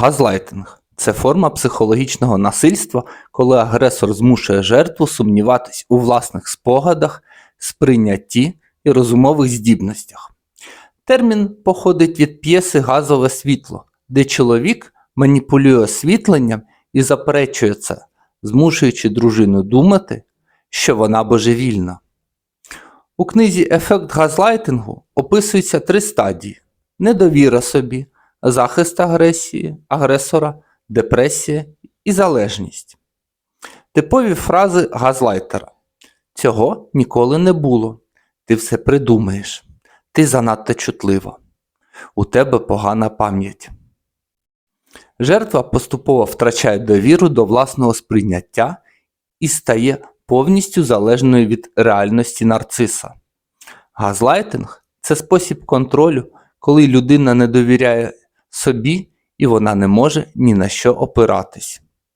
Газлайтинг це форма психологічного насильства, коли агресор змушує жертву сумніватись у власних спогадах, сприйнятті і розумових здібностях. Термін походить від п'єси Газове світло, де чоловік маніпулює освітленням і заперечує це, змушуючи дружину думати, що вона божевільна. У книзі Ефект газлайтингу описуються три стадії: недовіра собі, захист агресії, агресора, депресія і залежність. Типові фрази газлайтера. Цього ніколи не було. Ти все придумаєш. Ти занадто чутлива. У тебе погана пам'ять. Жертва поступово втрачає довіру до власного сприйняття і стає повністю залежною від реальності нарциса. Газлайтинг це спосіб контролю, коли людина не довіряє собі і вона не може ні на що опиратись.